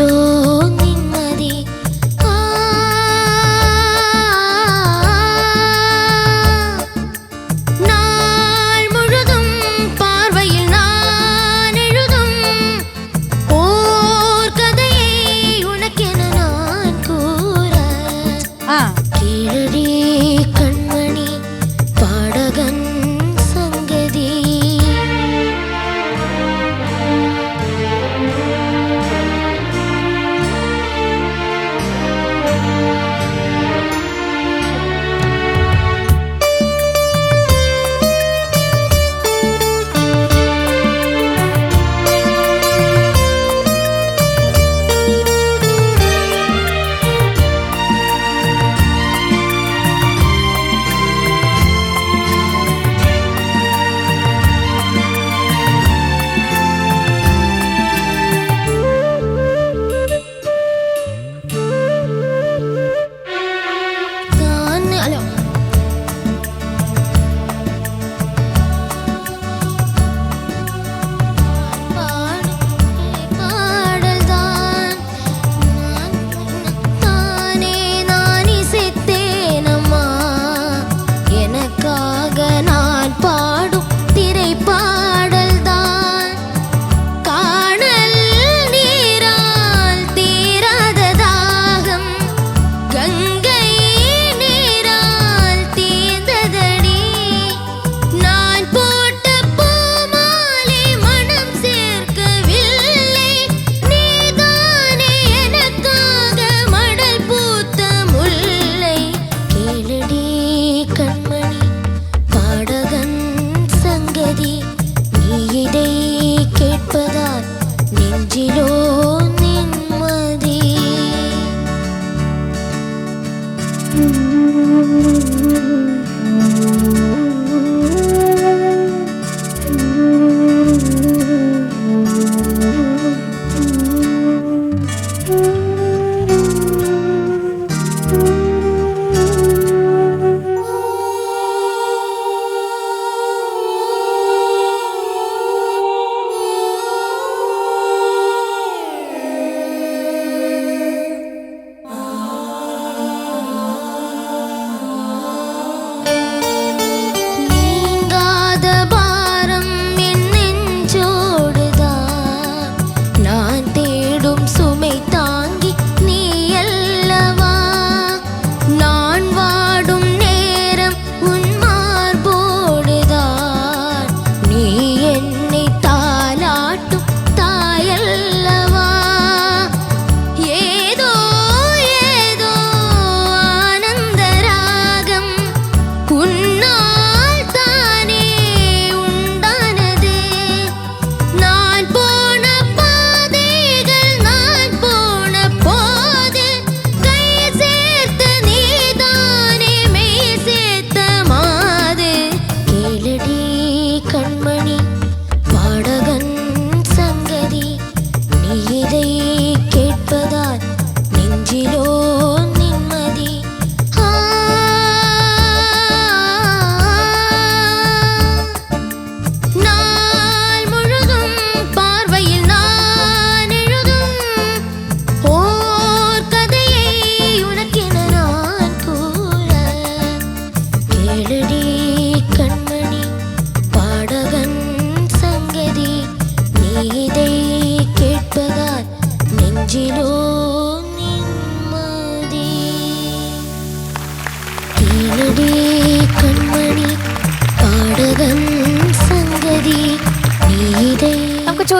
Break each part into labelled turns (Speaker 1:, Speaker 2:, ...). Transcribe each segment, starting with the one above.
Speaker 1: aduh.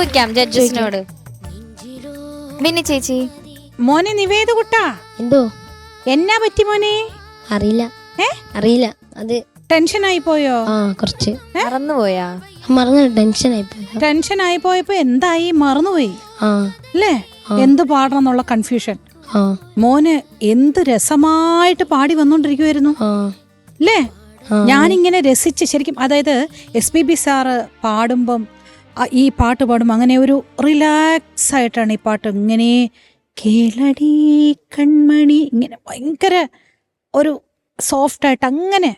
Speaker 1: ചോദിക്കാം ജഡ്ജസിനോട്. പിന്നെ ചേച്ചി.
Speaker 2: മോനെ നിവേദ കുട്ടാ?
Speaker 3: എന്തോ?
Speaker 2: എന്നാ പറ്റി മോനെ?
Speaker 3: അറിയില്ല.
Speaker 2: ഏ?
Speaker 3: അറിയില്ല. അത്
Speaker 2: ടെൻഷൻ ആയി പോയോ?
Speaker 3: ആ കുറച്ച്.
Speaker 1: മറന്നുപോയാ?
Speaker 3: മറന്നു ടെൻഷൻ പോയി
Speaker 2: ടെൻഷൻ ആയി പോയപ്പോ എന്തായി? മറന്നുപോയി.
Speaker 3: ആ.
Speaker 2: അല്ലേ? എന്ത് പാടണം എന്നുള്ള കൺഫ്യൂഷൻ മോന് എന്ത് രസമായിട്ട് പാടി വന്നോണ്ടിരിക്കുവായിരുന്നു. അല്ലേ. ഞാനിങ്ങനെ രസിച്ച് ശരിക്കും അതായത് എസ് പി ബി സാറ് പാടുമ്പം ഈ പാട്ട് പാടുമ്പോൾ അങ്ങനെ ഒരു റിലാക്സ് ആയിട്ടാണ് ഈ പാട്ട് ഇങ്ങനെ കേളടി കൺമണി ഇങ്ങനെ ഭയങ്കര ഒരു സോഫ്റ്റായിട്ട് അങ്ങനെ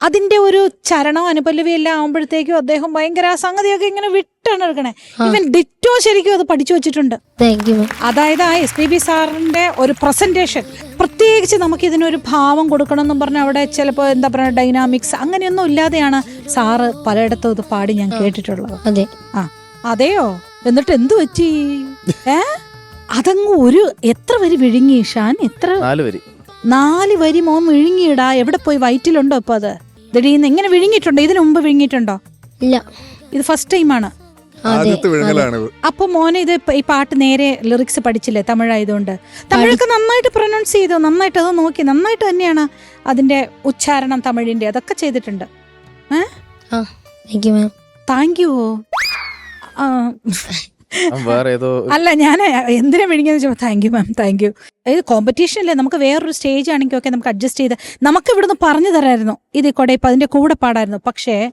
Speaker 2: അതിന്റെ ഒരു ചരണം അനുപല്ലവി എല്ലാം ആവുമ്പോഴത്തേക്കും അദ്ദേഹം ഭയങ്കര ആ സംഗതിയൊക്കെ ഇങ്ങനെ വിട്ടാണ് എടുക്കണേ ഇവൻ ഡിറ്റോ ശരിക്കും അത് പഠിച്ചു വെച്ചിട്ടുണ്ട്. അതായത് ആ എസ് പി ബി സാറിന്റെ ഒരു പ്രസന്റേഷൻ പ്രത്യേകിച്ച് നമുക്ക് ഇതിനൊരു ഭാവം കൊടുക്കണം എന്നും പറഞ്ഞ അവിടെ ചിലപ്പോ എന്താ പറയുക ഡൈനാമിക്സ് അങ്ങനെയൊന്നും ഇല്ലാതെയാണ് സാറ് പലയിടത്തും ഇത് പാടി ഞാൻ കേട്ടിട്ടുള്ളത്.
Speaker 3: അതെ.
Speaker 2: ആ. അതെയോ? എന്നിട്ട് എന്തു വെച്ചി ഏ? അതങ്ങ് ഒരു എത്ര വരി വിഴുങ്ങി ഷാൻ? എത്ര?
Speaker 4: നാല് വരി.
Speaker 2: നാല് വരി മോൻ വിഴുങ്ങിയിടാ. എവിടെ പോയി? വയറ്റിലുണ്ടോ ഇപ്പൊ അത്? ദിടീന്ന് എങ്ങനെ വിഴുങ്ങിയിട്ടുണ്ടോ? ഇതിനു മുമ്പ് വിഴുങ്ങിയിട്ടുണ്ടോ?
Speaker 3: ഇല്ല.
Speaker 2: ഇത് ഫസ്റ്റ് ടൈമാണ്
Speaker 5: ആദ്യത്തെ വിഴുങ്ങലാണിത്
Speaker 2: അപ്പൊ മോനെ ഇത് ഈ പാട്ട് നേരെ ലിറിക്സ് പഠിച്ചില്ലേ തമിഴായതുകൊണ്ട്? തമിഴൊക്കെ നന്നായിട്ട് പ്രൊനൗൺസ് ചെയ്തു? നന്നായിട്ട് അത് നോക്കി. നന്നായിട്ട് തന്നെയാണ് അതിന്റെ ഉച്ചാരണം തമിഴിന്റെ. അതൊക്കെ ചെയ്തിട്ടുണ്ട്.
Speaker 3: താങ്ക് യു
Speaker 2: അല്ല ഞാൻ എന്തിനാ വിഴുങ്ങിയെന്ന് ചോദിച്ചു thank you ma'am thank you ഇത് കോമ്പറ്റീഷനല്ലേ നമുക്ക് വേറൊരു സ്റ്റേജ് ആണെങ്കിൽ ഒക്കെ നമുക്ക് അഡ്ജസ്റ്റ് ചെയ്ത് നമുക്ക് ഇവിടുന്ന് പറഞ്ഞു തരായിരുന്നു. ഇത് കൊടേ ഇപ്പം അതിന്റെ കൂടെ പാടായിരുന്നു. പക്ഷേ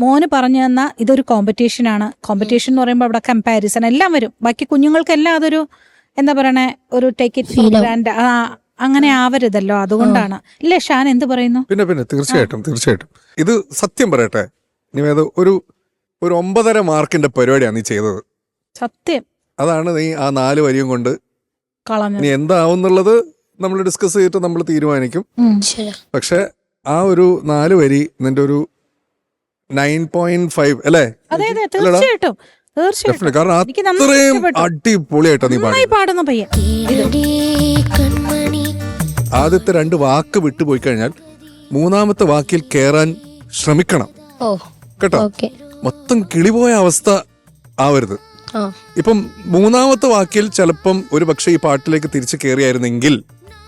Speaker 2: മോന് പറഞ്ഞു തന്ന ഇതൊരു കോമ്പറ്റീഷനാണ് കോമ്പറ്റീഷൻ എന്ന് പറയുമ്പോൾ അവിടെ കമ്പാരിസൺ എല്ലാം വരും. ബാക്കി കുഞ്ഞുങ്ങൾക്കെല്ലാം അതൊരു എന്താ പറയണേ? ഒരു ടേക്ക് ഇറ്റ്. ഗ്രാൻഡ് ആ അങ്ങനെ ആവരുതല്ലോ. അതുകൊണ്ടാണ്. ഇല്ലേ ഷാൻ എന്ത് പറയുന്നു?
Speaker 5: പിന്നെ പിന്നെ തീർച്ചയായിട്ടും തീർച്ചയായിട്ടും. ഇത് സത്യം പറയട്ടെ. നിവേദ ഒരു ഒരു ഒമ്പതര മാർക്കിന്റെ പരിപാടിയാണ് നീ ചെയ്തത്.
Speaker 2: സത്യം.
Speaker 5: അതാണ് നീ ആ നാല് വരിയും കൊണ്ട്
Speaker 2: കളഞ്ഞു
Speaker 5: നീ എന്താവുന്നുള്ളത് നമ്മൾ ഡിസ്കസ് ചെയ്തിട്ട് നമ്മൾ തീരുമാനിക്കും. പക്ഷെ ആ ഒരു നാല് വരി നിന്റെ ഒരു നയൻ പോയിന്റ് ഫൈവ് അല്ലേ?
Speaker 2: അതെ അതെ
Speaker 5: അല്ലടാ?
Speaker 2: തീർച്ചയായിട്ടും തീർച്ചയായിട്ടും.
Speaker 5: കാരണം അത്രയും
Speaker 2: ഇഷ്ടപ്പെട്ടു.
Speaker 5: നീ പാടി
Speaker 2: പാടുന്ന
Speaker 3: പയ്യ
Speaker 5: ആദ്യത്തെ രണ്ട് വാക്ക് വിട്ടുപോയി കഴിഞ്ഞാൽ മൂന്നാമത്തെ വാക്കിൽ കേറാൻ ശ്രമിക്കണം.
Speaker 3: ഓ
Speaker 5: കേട്ടോ?
Speaker 3: ഓക്കെ.
Speaker 5: മൊത്തം കിളിപോയ അവസ്ഥ ആവരുത്. ഇപ്പം മൂന്നാമത്തെ വാക്കിൽ ചിലപ്പം ഒരു പക്ഷേ ഈ പാട്ടിലേക്ക് തിരിച്ചു കയറിയായിരുന്നെങ്കിൽ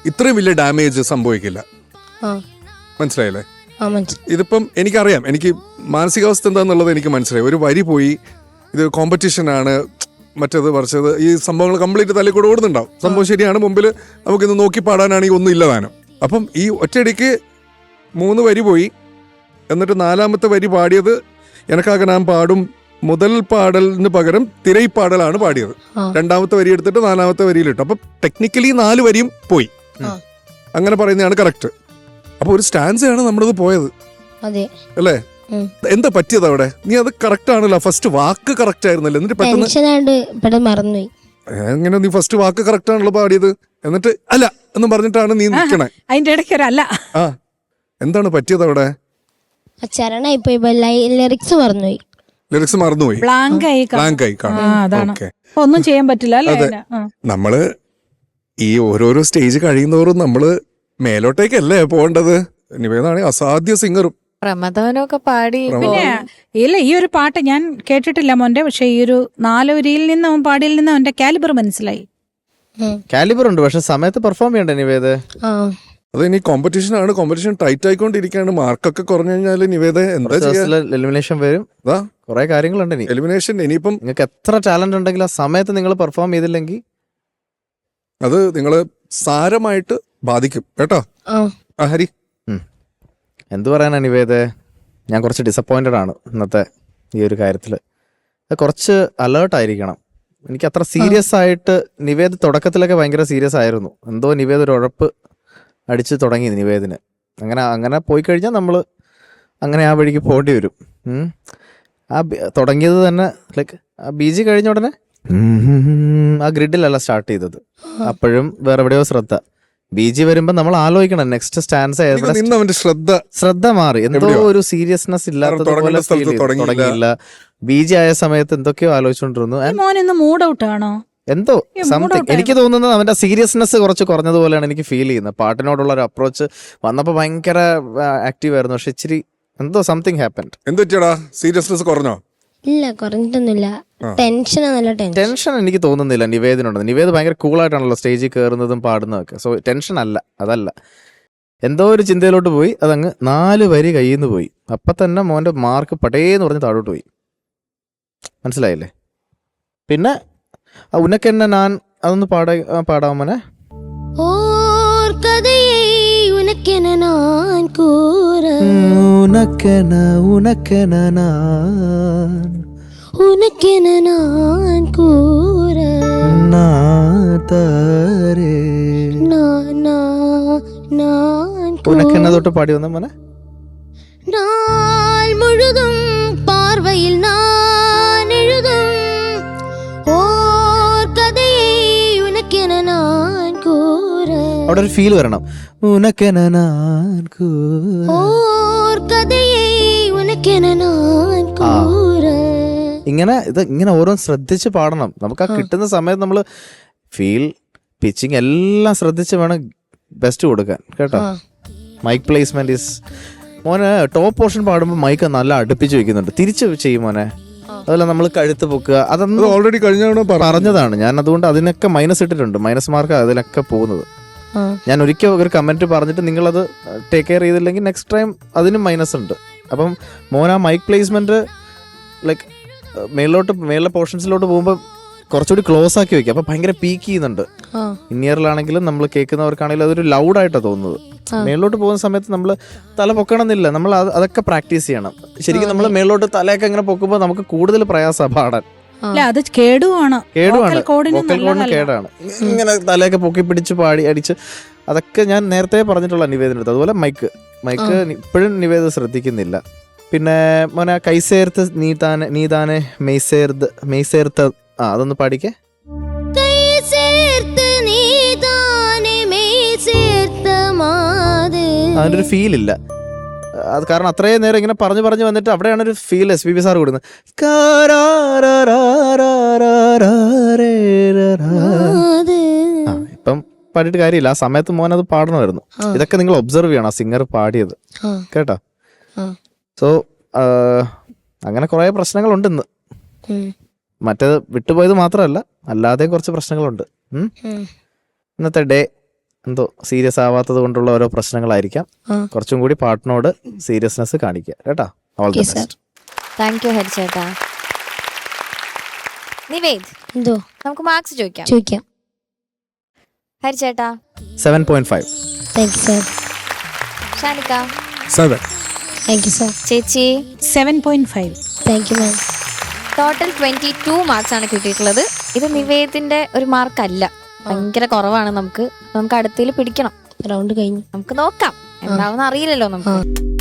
Speaker 5: ഇത്രയും വലിയ ഡാമേജ് സംഭവിക്കില്ല. മനസ്സിലായില്ലേ? ഇതിപ്പം എനിക്കറിയാം. എനിക്ക് മാനസികാവസ്ഥ എന്താന്നുള്ളത് എനിക്ക് മനസ്സിലായി. ഒരു വരി പോയി ഇത് കോമ്പറ്റീഷനാണ് മറ്റത് പറിച്ചത് ഈ സംഭവങ്ങൾ കംപ്ലീറ്റ് തലയിൽ കൂടെ ഓടുന്നുണ്ടാവും. സംഭവം ശരിയാണ് മുമ്പിൽ നമുക്കിന്ന് നോക്കി പാടാനാണെങ്കിൽ ഒന്നും ഇല്ല താനും അപ്പം ഈ ഒറ്റയടിക്ക് മൂന്ന് വരി പോയി എന്നിട്ട് നാലാമത്തെ വരി പാടിയത് എനക്കാകെ ഞാൻ പാടും മുതൽ പാടലിന് പകരം തിരൈപ്പാടലാണ് പാടിയത്. രണ്ടാമത്തെ വരി എടുത്തിട്ട് നാലാമത്തെ വരിയിലിട്ടു അപ്പൊ ടെക്നിക്കലി നാല് വരിയും പോയി. അങ്ങനെ പറയുന്നതാണ് കറക്റ്റ് അപ്പൊ ഒരു സ്റ്റാൻസാണ് നമ്മളത് പോയത്. അല്ലേ. എന്താ പറ്റിയത് അവിടെ? നീ അത് കറക്റ്റ് ആണല്ലോ. ഫസ്റ്റ് വാക്ക് കറക്റ്റ് ആയിരുന്നല്ലോ. എന്നിട്ട് പെട്ടെന്ന്
Speaker 3: മറന്നുപോയി.
Speaker 5: എങ്ങനെ നീ ഫസ്റ്റ് വാക്ക് കറക്റ്റ് ആണല്ലോ പാടിയത്? എന്നിട്ട് അല്ല എന്ന് പറഞ്ഞിട്ടാണ് നീ നിൽക്കണേ
Speaker 2: അതിന്റെ ഇടയ്ക്ക് അല്ല.
Speaker 5: ആ. എന്താണ് പറ്റിയത് അവിടെ?
Speaker 3: ചരണായി പോയി ലിറിക്സ് മറന്നുപോയി.
Speaker 5: ലിറിക്സ് മറന്നുപോയി.
Speaker 2: ബ്ലാങ്ക് ആയി കാണും.
Speaker 5: ബ്ലാങ്ക് ആയി കാണും. ഓക്കെ
Speaker 2: ഒന്നും ചെയ്യാൻ പറ്റില്ല
Speaker 5: അതെ. നമ്മൾ ഈ ഓരോരോ സ്റ്റേജ് കഴിയുന്നവരും നമ്മൾ മേലോട്ടേക്കല്ലേ പോകേണ്ടത്? നിവേദാണെങ്കിൽ അസാധ്യ സിംഗറും
Speaker 1: പ്രമദവനൊക്കെ പാടി
Speaker 2: പിന്നെ ഇല്ല ഈ ഒരു പാട്ട് ഞാൻ കേട്ടിട്ടില്ല മോന്റെ പക്ഷെ ഈ ഒരു നാലുവരിയിൽ നിന്ന് അവൻ പാടിയിൽ നിന്ന് അവന്റെ കാലിബർ മനസ്സിലായി.
Speaker 4: കാലിബർ ഉണ്ട് പക്ഷെ സമയത്ത് പെർഫോം ചെയ്യണ്ടേ നിവേദ
Speaker 5: അത് ഇനി കോമ്പറ്റീഷൻ ആണ്. കോമ്പറ്റീഷൻ ടൈറ്റ് ആയിക്കൊണ്ടിരിക്കുകയാണ്. മാർക്കൊക്കെ കുറഞ്ഞു കഴിഞ്ഞാൽ നിവേദ എന്താ ചെയ്യാ?
Speaker 4: എലിമിനേഷൻ വരും.
Speaker 5: അതാ
Speaker 4: കുറെ കാര്യങ്ങളുണ്ട് ഇനി.
Speaker 5: എലിമിനേഷൻ ഇനിയിപ്പം
Speaker 4: നിങ്ങൾക്ക് എത്ര ടാലന്റ് ഉണ്ടെങ്കിൽ ആ സമയത്ത് നിങ്ങൾ പെർഫോം ചെയ്തില്ലെങ്കിൽ
Speaker 5: അത് നിങ്ങൾ സാരമായിട്ട് ബാധിക്കും. കേട്ടോ?
Speaker 3: ആ.
Speaker 5: ഹരി.
Speaker 4: എന്ത് പറയാനാണ് ഇവേത് ഞാൻ കുറച്ച് ഡിസപ്പോയിന്റഡ് ആണ് ഇന്നത്തെ ഈ ഒരു കാര്യത്തിൽ കുറച്ച് അലേർട്ട് ആയിരിക്കണം. എനിക്ക് അത്ര സീരിയസ് ആയിട്ട് നിവേദ് തുടക്കത്തിലൊക്കെ ഭയങ്കര സീരിയസ് ആയിരുന്നു. എന്തോ നിവേദ് ഒരു ഉഴപ്പ് അടിച്ച് തുടങ്ങി നിവേദിന്. അങ്ങനെ അങ്ങനെ പോയി കഴിഞ്ഞാൽ നമ്മൾ അങ്ങനെ ആ വഴിക്ക് പോകേണ്ടി വരും. ഉം. ആ തുടങ്ങിയത് തന്നെ ലൈക്ക് ആ ബി ജി കഴിഞ്ഞ ഉടനെ? ആ ഗ്രിഡിലല്ല സ്റ്റാർട്ട് ചെയ്തത്. അപ്പോഴും വേറെ എവിടെയോ ശ്രദ്ധ. ബി ജി വരുമ്പോ നമ്മൾ ആലോചിക്കണം നെക്സ്റ്റ് സ്റ്റാൻസ്
Speaker 5: അവന്റെ ശ്രദ്ധ.
Speaker 4: ശ്രദ്ധ മാറി. എന്തോ ഒരു സീരിയസ്നെസ് ഇല്ലാത്തതുപോലെ
Speaker 5: തുടങ്ങിയില്ല.
Speaker 4: ബി ജി ആയ സമയത്ത് എന്തൊക്കെയോ ആലോചിച്ചോണ്ടിരുന്നു.
Speaker 2: മോൻ ഇന്ന് മൂഡ് ഔട്ട് ആണോ?
Speaker 4: എന്തോ? സംതിങ് എനിക്ക് തോന്നുന്നത് അവന്റെ സീരിയസ്നെസ് കുറച്ച് കുറഞ്ഞതുപോലെയാണ് എനിക്ക് ഫീൽ ചെയ്യുന്നത്. പാട്ടിനോടുള്ള ഒരു അപ്രോച്ച് വന്നപ്പോൾ ഭയങ്കര ആക്റ്റീവ് ആയിരുന്നു. പക്ഷെ ഇച്ചിരി എന്തോ സംതിങ് ഹാപ്പൻ
Speaker 5: എന്ത് പറ്റിയടാ? സീരിയസ്നെസ് കുറഞ്ഞോ?
Speaker 3: ഇല്ല കുറഞ്ഞിട്ടൊന്നുമില്ല.
Speaker 5: ആ.
Speaker 3: ടെൻഷനാ നല്ല ടെൻഷൻ
Speaker 4: ടെൻഷൻ എനിക്ക് തോന്നുന്നില്ല നിവേദിനുണ്ട്. നിവേദ് ഭയങ്കര കൂളായിട്ടാണല്ലോ സ്റ്റേജിൽ കയറുന്നതും പാടുന്നതൊക്കെ. സോ ടെൻഷൻ അല്ല അതല്ല. എന്തോ ഒരു ചിന്തയിലോട്ട് പോയി അതങ്ങ് നാല് വരി കയ്യിൽ നിന്ന് പോയി. അപ്പം തന്നെ മോന്റെ മാർക്ക് പടേന്ന് പറഞ്ഞ് താഴോട്ട് പോയി. മനസ്സിലായില്ലേ? പിന്നെ ഉനക്കെന്നെ ഞാൻ അതൊന്ന് പാടാ പാടാമോനെ പാടാമോ മോനെ
Speaker 3: ഓർ കഥയെ ഉനക്കെന ഞാൻ. உனக்கென
Speaker 4: நான் ഉനക്കെന
Speaker 3: நான்
Speaker 4: നാതരേ.
Speaker 3: നാ- നാ- ഞാൻ
Speaker 4: ഉനക്കെന്ന തൊട്ട് പാടി വന്ന മോനെ. അവിടെ ഒരു ഫീൽ വരണം ഇങ്ങനെ ഇത് ഇങ്ങനെ ഓരോന്ന് ശ്രദ്ധിച്ച് പാടണം. നമുക്ക് ആ കിട്ടുന്ന സമയത്ത് നമ്മൾ ഫീൽ പിച്ചിങ് എല്ലാം ശ്രദ്ധിച്ച് വേണം ബെസ്റ്റ് കൊടുക്കാൻ. കേട്ടോ? മൈക്ക് പ്ലേസ്മെന്റ് ഇസ് മോനെ ടോപ്പ് പോർഷൻ പാടുമ്പോൾ മൈക്ക് നല്ല അടുപ്പിച്ച് വെക്കുന്നുണ്ട്. തിരിച്ച് ചെയ്യും മോനെ. അതല്ല നമ്മൾ കഴുത്ത് പൊക്കുക. അതൊന്നും
Speaker 5: ഓൾറെഡി കഴിഞ്ഞ
Speaker 4: പറഞ്ഞതാണ്. ഞാൻ അതുകൊണ്ട് അതിനൊക്കെ മൈനസ് ഇട്ടിട്ടുണ്ട്. മൈനസ് മാർക്ക് അതിലൊക്കെ പോകുന്നത്. ഞാൻ ഒരിക്കൽ ഒരു കമന്റ് പറഞ്ഞിട്ട് നിങ്ങൾ അത് ടേക്ക് കെയർ ചെയ്തില്ലെങ്കിൽ നെക്സ്റ്റ് ടൈം അതിനും മൈനസ് ഉണ്ട്. അപ്പം മോൻ ആ മൈക്ക് പ്ലേസ്മെന്റ് ലൈക്ക് മേളിലോട്ട് മേളിലെ പോർഷൻസിലോട്ട് പോകുമ്പോൾ കുറച്ചുകൂടി ക്ലോസ് ആക്കി വെക്കുക അപ്പൊ ഭയങ്കര പീക്ക് ചെയ്യുന്നുണ്ട്. ഇന്നിയറിലാണെങ്കിലും നമ്മൾ കേൾക്കുന്നവർക്കാണെങ്കിലും അതൊരു ലൗഡായിട്ടാണ് തോന്നുന്നത്.
Speaker 3: ആ.
Speaker 4: മേളിലോട്ട് പോകുന്ന സമയത്ത് നമ്മൾ തല പൊക്കണമെന്നില്ല. നമ്മൾ അതൊക്കെ പ്രാക്ടീസ് ചെയ്യണം. ശരിക്കും നമ്മൾ മേളിലോട്ട് തലയൊക്കെ ഇങ്ങനെ പൊക്കുമ്പോൾ നമുക്ക് കൂടുതൽ പ്രയാസമാണ്. പാടാൻ
Speaker 2: അല്ല? അത് കേടുവാണ്.
Speaker 4: കേടുവാണ്.
Speaker 2: Vocal
Speaker 4: വോക്കൽ കോഡിന് കേടാണ്. ഇങ്ങനെ തലയൊക്കെ പൊക്കി പിടിച്ച് പാടി അടിച്ച് അതൊക്കെ ഞാൻ നേരത്തെ പറഞ്ഞിട്ടുള്ള നിവേദനത്ത് അതുപോലെ മൈക്ക് മൈക്ക് ഇപ്പോഴും നിവേദ ശ്രദ്ധിക്കുന്നില്ല. പിന്നെ മോനെ കൈസേർത്ത് നീതാനെ നീതാനെ മെയ്സേർത്ത് മെയ്സേർത്ത് ആ അതൊന്ന് പാടിക്കേ. ഒരു ഫീൽ ഇല്ല. അത് കാരണം അത്രയും നേരം ഇങ്ങനെ പറഞ്ഞു പറഞ്ഞു വന്നിട്ട് അവിടെയാണ് ഒരു feel S P B sir കൊടുക്കുന്നത് ഇപ്പം പാടിയിട്ട് കാര്യമില്ല. ആ സമയത്ത് മോൻ അത് പാടണമായിരുന്നു. ഇതൊക്കെ നിങ്ങൾ ഒബ്സർവ് ചെയ്യണം. ആ സിംഗർ പാടിയത്. കേട്ടോ? സോ അങ്ങനെ കുറേ പ്രശ്നങ്ങളുണ്ട് ഇന്ന്. മറ്റേത് വിട്ടുപോയത് മാത്രമല്ല അല്ലാതെ കുറച്ച് പ്രശ്നങ്ങളുണ്ട്. ഇന്നത്തെ ഡേ എന്തോ സീരിയസ് ആവാത്തത് കൊണ്ടുള്ള ഓരോ പ്രശ്നങ്ങളായിരിക്കാം. കുറച്ചും കൂടി പാട്ടിനോട് സീരിയസ്നെസ് കാണിക്കുക. കേട്ടോ? All the best
Speaker 6: thank you ചേട്ടാ. നിവേദ്
Speaker 3: എന്തോ?
Speaker 6: നമുക്ക് മാർക്സ് ചോദിക്കാം.
Speaker 3: ചോദിക്കാം.
Speaker 6: ഹരിച്ചേട്ടാ
Speaker 4: seven point five
Speaker 3: thank you sir
Speaker 6: ഷാനിക്ക.
Speaker 5: Seven
Speaker 3: thank you sir
Speaker 6: ചേച്ചി.
Speaker 2: Seven point five
Speaker 3: thank you ma'am
Speaker 6: total twenty two marks ആണ് കിട്ടിയിട്ടുള്ളത്. ഇത് നിവേദിന്റെ ഒരു മാർക്ക് അല്ല. ഭയങ്കര കുറവാണ് നമുക്ക്. നമുക്ക് അടുത്തതിൽ പിടിക്കണം.
Speaker 3: റൗണ്ട് കഴിഞ്ഞു.
Speaker 6: നമുക്ക് നോക്കാം. എന്താവെന്ന് അറിയില്ലല്ലോ നമുക്ക്